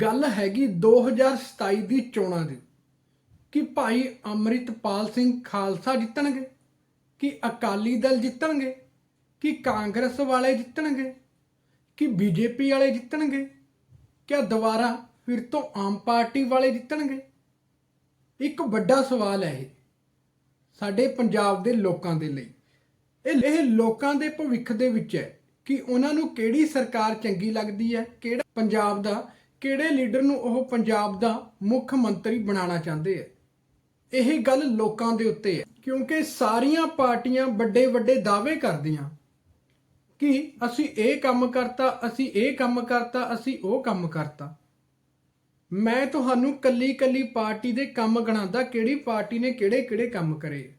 ਗੱਲ ਹੈਗੀ 2027 ਦੀ ਚੋਣਾਂ ਦੀ ਕਿ ਭਾਈ ਅੰਮ੍ਰਿਤਪਾਲ ਸਿੰਘ ਖਾਲਸਾ ਜਿੱਤਣਗੇ, ਕਿ ਅਕਾਲੀ ਦਲ ਜਿੱਤਣਗੇ, ਕਿ ਕਾਂਗਰਸ ਵਾਲੇ ਜਿੱਤਣਗੇ, ਕਿ ਬੀਜੇਪੀ ਵਾਲੇ ਜਿੱਤਣਗੇ, ਕਿਆ ਦੁਬਾਰਾ ਫਿਰ ਤੋਂ ਆਮ ਪਾਰਟੀ ਵਾਲੇ ਜਿੱਤਣਗੇ? ਇੱਕ ਵੱਡਾ ਸਵਾਲ ਹੈ ਇਹ ਸਾਡੇ ਪੰਜਾਬ ਦੇ ਲੋਕਾਂ ਦੇ ਲਈ। ਇਹ ਇਹ ਲੋਕਾਂ ਦੇ ਭਵਿੱਖ ਦੇ ਵਿੱਚ ਹੈ ਕਿ ਉਹਨਾਂ ਨੂੰ ਕਿਹੜੀ ਸਰਕਾਰ ਚੰਗੀ ਲੱਗਦੀ ਹੈ, ਕਿਹੜਾ ਪੰਜਾਬ ਦਾ ਕਿਹੜੇ ਲੀਡਰ ਨੂੰ ਉਹ ਪੰਜਾਬ ਦਾ ਮੁੱਖ ਮੰਤਰੀ ਬਣਾਉਣਾ ਚਾਹੁੰਦੇ ਹੈ ਇਹ ਗੱਲ ਲੋਕਾਂ ਦੇ ਉੱਤੇ ਹੈ ਕਿਉਂਕਿ ਸਾਰੀਆਂ ਪਾਰਟੀਆਂ ਵੱਡੇ ਵੱਡੇ ਦਾਅਵੇ ਕਰਦੀਆਂ ਕਿ ਅਸੀਂ ਇਹ ਕੰਮ ਕਰਤਾ, ਅਸੀਂ ਇਹ ਕੰਮ ਕਰਤਾ, ਅਸੀਂ ਉਹ ਕੰਮ ਕਰਤਾ। ਮੈਂ ਤੁਹਾਨੂੰ ਕੱਲੀ ਕੱਲੀ ਪਾਰਟੀ ਦੇ ਕੰਮ ਗਣਾਉਂਦਾ ਕਿਹੜੀ ਪਾਰਟੀ ਨੇ ਕਿਹੜੇ ਕਿਹੜੇ ਕੰਮ ਕਰੇ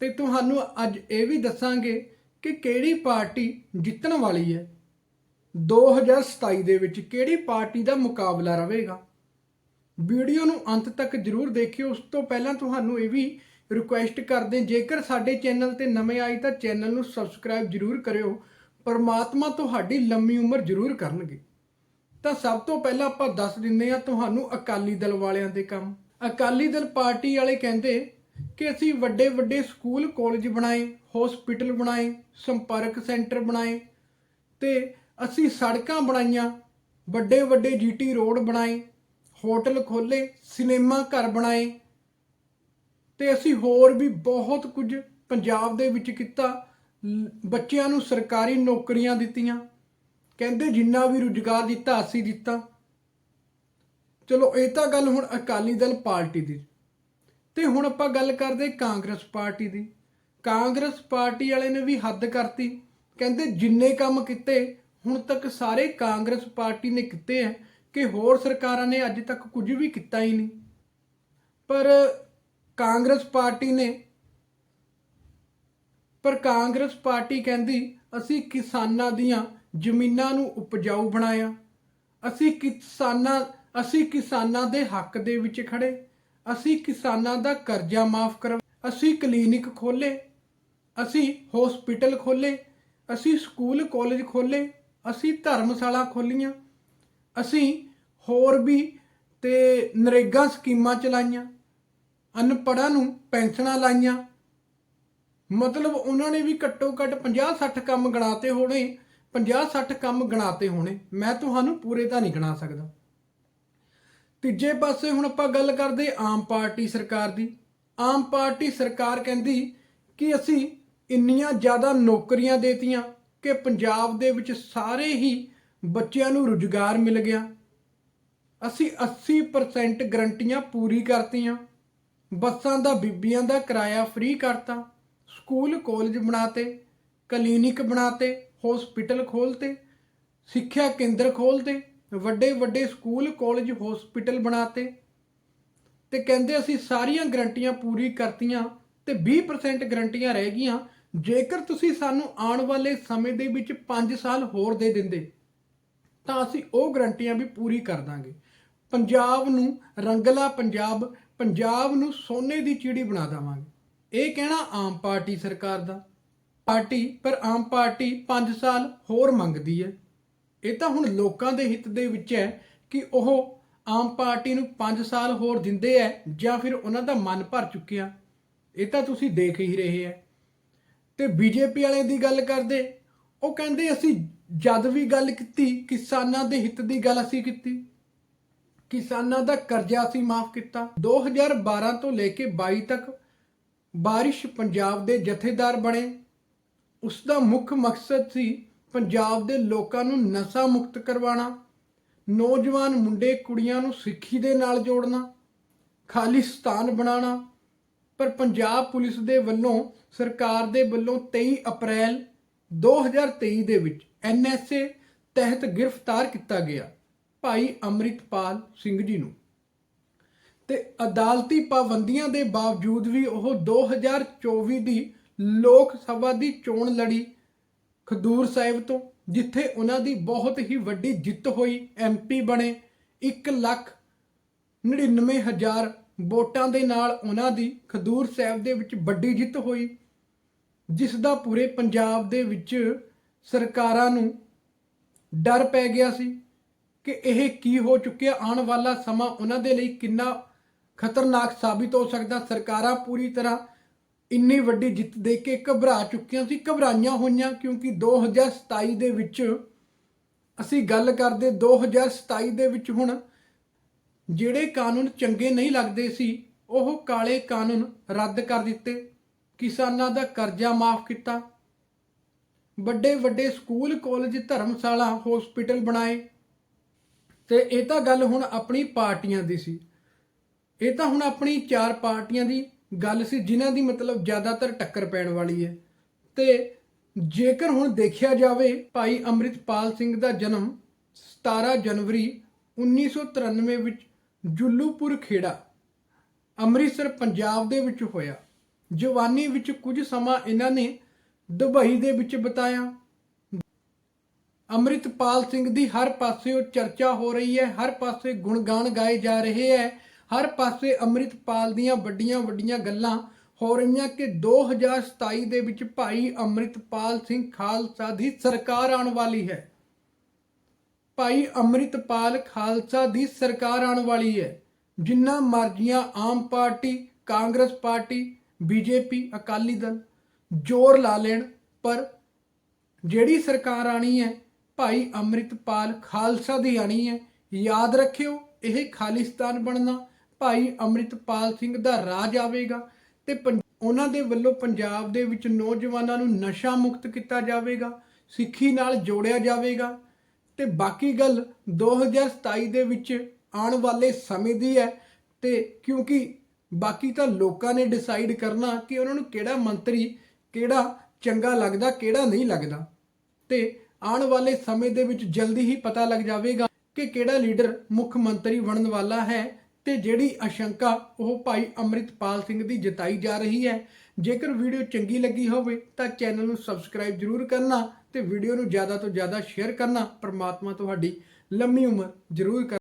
ਤੇ ਤੁਹਾਨੂੰ ਅੱਜ ਇਹ ਵੀ ਦੱਸਾਂਗੇ ਕਿ ਕਿਹੜੀ ਪਾਰਟੀ ਜਿੱਤਣ ਵਾਲੀ ਹੈ 2027 ਦੇ ਵਿੱਚ ਕਿਹੜੀ ਪਾਰਟੀ ਦਾ ਮੁਕਾਬਲਾ ਰਹੇਗਾ? ਵੀਡੀਓ ਨੂੰ ਅੰਤ ਤੱਕ ਜਰੂਰ ਦੇਖਿਓ। ਉਸ ਤੋਂ ਪਹਿਲਾਂ ਤੁਹਾਨੂੰ ਇਹ ਵੀ ਰਿਕੁਐਸਟ ਕਰਦੇ ਜੇਕਰ ਸਾਡੇ ਚੈਨਲ ਤੇ ਨਵੇਂ ਆਏ ਤਾਂ ਚੈਨਲ ਨੂੰ ਸਬਸਕ੍ਰਾਈਬ ਜਰੂਰ ਕਰਿਓ। ਪਰਮਾਤਮਾ ਤੁਹਾਡੀ ਲੰਮੀ ਉਮਰ ਜਰੂਰ ਕਰਨਗੇ। ਤਾਂ ਸਭ ਤੋਂ ਪਹਿਲਾਂ ਆਪਾਂ ਦੱਸ ਦਿੰਦੇ ਹਾਂ ਤੁਹਾਨੂੰ ਅਕਾਲੀ ਦਲ ਵਾਲਿਆਂ ਦੇ ਕੰਮ। ਅਕਾਲੀ ਦਲ ਪਾਰਟੀ ਵਾਲੇ ਕਹਿੰਦੇ ਕਿ ਅਸੀਂ ਵੱਡੇ ਵੱਡੇ ਸਕੂਲ, ਕਾਲਜ ਬਣਾਏ ਹਸਪੀਟਲ ਬਣਾਏ, ਸੰਪਰਕ ਸੈਂਟਰ ਬਣਾਏ ਤੇ ਅਸੀਂ ਸੜਕਾਂ ਬਣਾਈਆਂ, ਵੱਡੇ ਵੱਡੇ ਜੀਟੀ ਰੋਡ ਬਣਾਏ, ਹੋਟਲ ਖੋਲੇ ਸਿਨੇਮਾ ਘਰ ਬਣਾਏ ਤੇ ਅਸੀਂ ਹੋਰ ਵੀ ਬਹੁਤ ਕੁਝ ਪੰਜਾਬ ਦੇ ਵਿੱਚ ਕੀਤਾ ਬੱਚਿਆਂ ਨੂੰ ਸਰਕਾਰੀ ਨੌਕਰੀਆਂ ਦਿੱਤੀਆਂ। ਕਹਿੰਦੇ ਜਿੰਨਾ ਵੀ ਰੁਜ਼ਗਾਰ ਦਿੱਤਾ, ਅਸੀਂ ਦਿੱਤਾ। ਚਲੋ, ਇਹ ਤਾਂ ਗੱਲ ਹੁਣ ਅਕਾਲੀ ਦਲ ਪਾਰਟੀ ਦੀ। ਤੇ ਹੁਣ ਆਪਾਂ ਗੱਲ ਕਰਦੇ ਕਾਂਗਰਸ ਪਾਰਟੀ ਦੀ। ਕਾਂਗਰਸ ਪਾਰਟੀ ਵਾਲੇ ਨੇ ਵੀ ਹੱਦ ਕਰਤੀ। ਕਹਿੰਦੇ ਜਿੰਨੇ ਕੰਮ ਕੀਤੇ ਹੁਣ ਤੱਕ ਸਾਰੇ ਕਾਂਗਰਸ ਪਾਰਟੀ ਨੇ ਕੀਤੇ ਹੈ ਕਿ ਹੋਰ ਸਰਕਾਰਾਂ ਨੇ ਅੱਜ ਤੱਕ ਕੁਝ ਵੀ ਕੀਤਾ ਹੀ ਨਹੀਂ। ਪਰ ਕਾਂਗਰਸ ਪਾਰਟੀ ਨੇ ਪਰ ਕਾਂਗਰਸ ਪਾਰਟੀ ਕਹਿੰਦੀ, ਅਸੀਂ ਕਿਸਾਨਾਂ ਦੀਆਂ ਜ਼ਮੀਨਾਂ ਨੂੰ ਉਪਜਾਊ ਬਣਾਇਆ। ਅਸੀਂ ਕਿਸਾਨਾਂ ਅਸੀਂ ਕਿਸਾਨਾਂ ਦੇ ਹੱਕ ਦੇ ਵਿੱਚ ਖੜੇ। ਅਸੀਂ ਕਿਸਾਨਾਂ ਦਾ ਕਰਜ਼ਾ ਮਾਫ ਕਰ ਅਸੀਂ ਕਲੀਨਿਕ ਖੋਲੇ ਅਸੀਂ ਹਸਪੀਟਲ ਖੋਲੇ ਅਸੀਂ ਸਕੂਲ ਕਾਲਜ ਖੋਲੇ ਅਸੀਂ ਧਰਮਸ਼ਾਲਾ ਖੋਲੀਆਂ। ਅਸੀਂ ਹੋਰ ਵੀ ਤੇ ਨਰੇਗਾ ਸਕੀਮਾਂ ਚਲਾਈਆਂ। ਅਨਪੜ੍ਹਾਂ ਨੂੰ ਪੈਨਸ਼ਨਾਂ ਲਾਈਆਂ। ਮਤਲਬ ਉਹਨਾਂ ਨੇ ਵੀ ਘੱਟੋ ਘੱਟ 50 60 ਕੰਮ ਗਣਾਤੇ ਹੋਣੇ 50 60 ਕੰਮ ਗਣਾਤੇ ਹੋਣੇ। ਮੈਂ ਤੁਹਾਨੂੰ ਪੂਰੇ ਤਾਂ ਨਹੀਂ ਗਣਾ ਸਕਦਾ। ਤੀਜੇ ਪਾਸੇ ਹੁਣ ਆਪਾਂ ਗੱਲ ਕਰਦੇ ਆਮ ਪਾਰਟੀ ਸਰਕਾਰ ਦੀ। ਆਮ ਪਾਰਟੀ ਸਰਕਾਰ ਕਹਿੰਦੀ ਕਿ ਅਸੀਂ ਇੰਨੀਆਂ ਜ਼ਿਆਦਾ ਨੌਕਰੀਆਂ ਦੇਤੀਆਂ। ਕਿ ਪੰਜਾਬ ਦੇ ਵਿੱਚ ਸਾਰੇ ਹੀ ਬੱਚਿਆਂ ਨੂੰ ਰੁਜ਼ਗਾਰ ਮਿਲ ਗਿਆ। ਅਸੀਂ 80% ਗਰੰਟੀਆਂ ਪੂਰੀ ਕਰਤੀਆਂ। ਬੱਸਾਂ ਦਾ, ਬੀਬੀਆਂ ਦਾ ਕਿਰਾਇਆ ਫ੍ਰੀ ਕਰਤਾ। ਸਕੂਲ ਕਾਲਜ ਬਣਾਤੇ ਕਲੀਨਿਕ ਬਣਾਤੇ ਹਸਪੀਟਲ ਖੋਲਤੇ, ਸਿੱਖਿਆ ਕੇਂਦਰ ਖੋਲਤੇ, ਵੱਡੇ ਵੱਡੇ ਸਕੂਲ ਕਾਲਜ ਹਸਪੀਟਲ ਬਣਾਤੇ। ਤੇ ਕਹਿੰਦੇ ਅਸੀਂ ਸਾਰੀਆਂ ਗਰੰਟੀਆਂ ਪੂਰੀ ਕਰਤੀਆਂ ਤੇ 20% ਗਰੰਟੀਆਂ ਰਹਿ ਗਈਆਂ। ਜੇਕਰ ਤੁਸੀਂ ਸਾਨੂੰ ਆਉਣ ਵਾਲੇ ਸਮੇਂ ਦੇ ਵਿੱਚ 5 ਸਾਲ ਹੋਰ ਦੇ ਦਿੰਦੇ, ਤਾਂ ਅਸੀਂ ਉਹ ਗਰੰਟੀਆਂ ਵੀ ਪੂਰੀ ਕਰ ਦਾਂਗੇ। ਪੰਜਾਬ ਨੂੰ ਰੰਗਲਾ ਪੰਜਾਬ ਪੰਜਾਬ ਨੂੰ ਸੋਨੇ ਦੀ ਚਿੜੀ ਬਣਾ ਦੇਵਾਂਗੇ। ਇਹ ਕਹਿਣਾ ਆਮ ਪਾਰਟੀ ਸਰਕਾਰ ਦਾ। ਪਾਰਟੀ, ਪਰ ਆਮ ਪਾਰਟੀ 5 ਸਾਲ ਹੋਰ ਮੰਗਦੀ ਹੈ। ਇਹ ਤਾਂ ਹੁਣ ਲੋਕਾਂ ਦੇ ਹਿੱਤ ਦੇ ਵਿੱਚ ਹੈ ਕਿ ਉਹ ਆਮ ਪਾਰਟੀ ਨੂੰ 5 ਸਾਲ ਹੋਰ ਦਿੰਦੇ ਐ ਜਾਂ ਫਿਰ ਉਹਨਾਂ ਦਾ ਮਨ ਭਰ ਚੁੱਕਿਆ। ਇਹ ਤਾਂ ਤੁਸੀਂ ਦੇਖ ਹੀ ਰਹੇ ਹੈ। ਤੇ ਬੀਜੇਪੀ ਵਾਲੇ ਦੀ ਗੱਲ ਕਰਦੇ, ਉਹ ਕਹਿੰਦੇ ਅਸੀਂ ਜਦ ਵੀ ਗੱਲ ਕੀਤੀ, ਕਿਸਾਨਾਂ ਦੇ ਹਿੱਤ ਦੀ ਗੱਲ ਅਸੀਂ ਕੀਤੀ। ਕਿਸਾਨਾਂ ਦਾ ਕਰਜ਼ਾ ਅਸੀਂ ਮਾਫ ਕੀਤਾ। 2012 ਤੋਂ ਲੈ ਕੇ 22 ਤੱਕ ਬਾਰਿਸ਼ ਪੰਜਾਬ ਦੇ ਜਥੇਦਾਰ ਬਣੇ। ਉਸ ਦਾ ਮੁੱਖ ਮਕਸਦ ਸੀ ਪੰਜਾਬ ਦੇ ਲੋਕਾਂ ਨੂੰ ਨਸ਼ਾ ਮੁਕਤ ਕਰਵਾਉਣਾ, ਨੌਜਵਾਨ ਮੁੰਡੇ ਕੁੜੀਆਂ ਨੂੰ ਸਿੱਖੀ ਦੇ ਨਾਲ ਜੋੜਨਾ, ਖਾਲਿਸਤਾਨ ਬਣਾਉਣਾ ਪਰ ਪੰਜਾਬ ਪੁਲਿਸ ਦੇ ਵੱਲੋਂ ਸਰਕਾਰ ਦੇ ਵੱਲੋਂ 23 ਅਪ੍ਰੈਲ 2023 ਦੇ ਵਿੱਚ ਐਨਐਸਏ ਤਹਿਤ ਗ੍ਰਿਫਤਾਰ ਕੀਤਾ ਗਿਆ ਭਾਈ ਅੰਮ੍ਰਿਤਪਾਲ ਸਿੰਘ ਜੀ ਨੂੰ। ਤੇ ਅਦਾਲਤੀ ਪਾਬੰਦੀਆਂ ਦੇ ਬਾਵਜੂਦ ਵੀ ਉਹ 2024 ਦੀ ਲੋਕ ਸਭਾ ਦੀ ਚੋਣ ਲੜੀ ਖਦੂਰ ਸਾਹਿਬ ਤੋਂ, ਜਿੱਥੇ ਉਹਨਾਂ ਦੀ ਬਹੁਤ ਹੀ ਵੱਡੀ ਜਿੱਤ ਹੋਈ ਐਮਪੀ ਬਣੇ 1 ਲੱਖ 99 ਹਜ਼ਾਰ ਵੋਟਾਂ ਦੇ ਨਾਲ ਉਹਨਾਂ ਦੀ ਖਦੂਰ ਸਾਹਿਬ ਦੇ ਵਿੱਚ ਵੱਡੀ ਜਿੱਤ ਹੋਈ, ਜਿਸ ਦਾ ਪੂਰੇ ਪੰਜਾਬ ਦੇ ਵਿੱਚ ਸਰਕਾਰਾਂ ਨੂੰ ਡਰ ਪੈ ਗਿਆ ਸੀ ਕਿ ਇਹ ਕੀ ਹੋ ਚੁੱਕਿਆ, ਆਉਣ ਵਾਲਾ ਸਮਾਂ ਉਹਨਾਂ ਦੇ ਲਈ ਕਿੰਨਾ ਖਤਰਨਾਕ ਸਾਬਿਤ ਹੋ ਸਕਦਾ। ਸਰਕਾਰਾਂ ਪੂਰੀ ਤਰ੍ਹਾਂ ਇੰਨੀ ਵੱਡੀ ਜਿੱਤ ਦੇ ਕੇ ਘਬਰਾ ਚੁੱਕੀਆਂ ਸੀ, ਘਬਰਾਈਆਂ ਹੋਈਆਂ ਕਿਉਂਕਿ 2027 ਦੇ ਵਿੱਚ ਅਸੀਂ ਗੱਲ ਕਰਦੇ 2027 ਦੇ ਵਿੱਚ ਹੁਣ ਜਿਹੜੇ ਕਾਨੂੰਨ ਚੰਗੇ ਨਹੀਂ ਲੱਗਦੇ ਸੀ, ਉਹ ਕਾਲੇ ਕਾਨੂੰਨ ਰੱਦ ਕਰ ਦਿੱਤੇ। ਕਿਸਾਨਾਂ ਦਾ ਕਰਜ਼ਾ ਮਾਫ ਕੀਤਾ। ਵੱਡੇ ਵੱਡੇ ਸਕੂਲ, ਕਾਲਜ, ਧਰਮਸ਼ਾਲਾ ਹਸਪੀਟਲ ਬਣਾਏ। ਤੇ ਇਹ ਤਾਂ ਗੱਲ ਹੁਣ ਆਪਣੀ ਪਾਰਟੀਆਂ ਦੀ ਸੀ। ਇਹ ਤਾਂ ਹੁਣ ਆਪਣੀ ਚਾਰ ਪਾਰਟੀਆਂ ਦੀ ਗੱਲ ਸੀ, ਜਿਨ੍ਹਾਂ ਦੀ ਮਤਲਬ ਜ਼ਿਆਦਾਤਰ ਟੱਕਰ ਪੈਣ ਵਾਲੀ ਹੈ। ਤੇ ਜੇਕਰ ਹੁਣ ਦੇਖਿਆ ਜਾਵੇ, ਭਾਈ ਅੰਮ੍ਰਿਤਪਾਲ ਸਿੰਘ ਦਾ ਜਨਮ 17 ਜਨਵਰੀ 1993 ਵਿੱਚ ਜੁੱਲੂਪੁਰ ਖੇੜਾ ਅੰਮ੍ਰਿਤਸਰ, ਪੰਜਾਬ ਦੇ ਵਿੱਚ ਹੋਇਆ। ਜਵਾਨੀ ਵਿੱਚ ਕੁਝ ਸਮਾਂ ਇਹਨਾਂ ਨੇ ਦੁਬਈ ਦੇ ਵਿੱਚ ਬਿਤਾਇਆ। ਅੰਮ੍ਰਿਤਪਾਲ ਸਿੰਘ ਦੀ ਹਰ ਪਾਸੇ ਉਹ ਚਰਚਾ ਹੋ ਰਹੀ ਹੈ, ਹਰ ਪਾਸੇ ਗੁਣਗਾਨ ਗਾਏ ਜਾ ਰਹੇ ਹੈ, ਹਰ ਪਾਸੇ ਅੰਮ੍ਰਿਤਪਾਲ ਦੀਆਂ ਵੱਡੀਆਂ ਵੱਡੀਆਂ ਗੱਲਾਂ ਹੋ ਰਹੀਆਂ ਕਿ 2027 ਦੇ ਵਿੱਚ ਭਾਈ ਅੰਮ੍ਰਿਤਪਾਲ ਸਿੰਘ ਖਾਲਸਾ ਦੀ ਸਰਕਾਰ ਆਉਣ ਵਾਲੀ ਹੈ। ਭਾਈ ਅੰਮ੍ਰਿਤਪਾਲ ਖਾਲਸਾ ਦੀ ਸਰਕਾਰ ਆਉਣ ਵਾਲੀ ਹੈ। ਜਿੰਨਾ ਮਰਜ਼ੀਆਂ Aam party, Congress party, BJP, Akali Dal ਜ਼ੋਰ ਲਾ ਲੈਣ, ਪਰ ਜਿਹੜੀ ਸਰਕਾਰ ਆਣੀ ਹੈ, ਭਾਈ ਅੰਮ੍ਰਿਤਪਾਲ ਖਾਲਸਾ ਦੀ ਆਣੀ ਹੈ, ਯਾਦ ਰੱਖਿਓ, ਇਹ ਖਾਲਿਸਤਾਨ ਬਣਨਾ, ਭਾਈ ਅੰਮ੍ਰਿਤਪਾਲ ਸਿੰਘ ਦਾ ਰਾਜ ਆਵੇਗਾ ਤੇ ਪੰ- ਉਹਨਾਂ ਦੇ ਵੱਲੋਂ ਪੰਜਾਬ ਦੇ ਵਿੱਚ ਨੌਜਵਾਨਾਂ ਨੂੰ ਨਸ਼ਾ ਮੁਕਤ ਕੀਤਾ ਜਾਵੇਗਾ, ਸਿੱਖੀ ਨਾਲ ਜੋੜਿਆ ਜਾਵੇਗਾ ਤੇ ਬਾਕੀ ਗੱਲ 2027 ਦੇ ਵਿੱਚ ਆਉਣ ਵਾਲੇ ਸਮੇਂ ਦੀ ਹੈ ਤੇ ਕਿਉਂਕਿ ਬਾਕੀ ਤਾਂ ਲੋਕਾਂ ਨੇ ਡਿਸਾਈਡ ਕਰਨਾ ਕਿ ਉਹਨਾਂ ਨੂੰ ਕਿਹੜਾ ਮੰਤਰੀ ਕਿਹੜਾ ਚੰਗਾ ਲੱਗਦਾ, ਕਿਹੜਾ ਨਹੀਂ ਲੱਗਦਾ। ਤੇ ਆਉਣ ਵਾਲੇ ਸਮੇਂ ਦੇ ਵਿੱਚ ਜਲਦੀ ਹੀ ਪਤਾ ਲੱਗ ਜਾਵੇਗਾ ਕਿ ਕਿਹੜਾ ਲੀਡਰ ਮੁੱਖ ਮੰਤਰੀ ਬਣਨ ਵਾਲਾ ਹੈ ਤੇ ਜਿਹੜੀ ਆਸ਼ੰਕਾ ਉਹ ਭਾਈ ਅੰਮ੍ਰਿਤਪਾਲ ਸਿੰਘ ਦੀ ਜਤਾਈ ਜਾ ਰਹੀ ਹੈ। ਜੇਕਰ ਵੀਡੀਓ ਚੰਗੀ ਲੱਗੀ ਹੋਵੇ ਤਾਂ ਚੈਨਲ ਨੂੰ ਸਬਸਕ੍ਰਾਈਬ ਜ਼ਰੂਰ ਕਰਨਾ ਤੇ ਵੀਡੀਓ ਨੂੰ ਜ਼ਿਆਦਾ ਤੋਂ ਜ਼ਿਆਦਾ ਸ਼ੇਅਰ ਕਰਨਾ ਪਰਮਾਤਮਾ ਤੁਹਾਡੀ ਲੰਮੀ ਉਮਰ ਜ਼ਰੂਰ ਕਰ।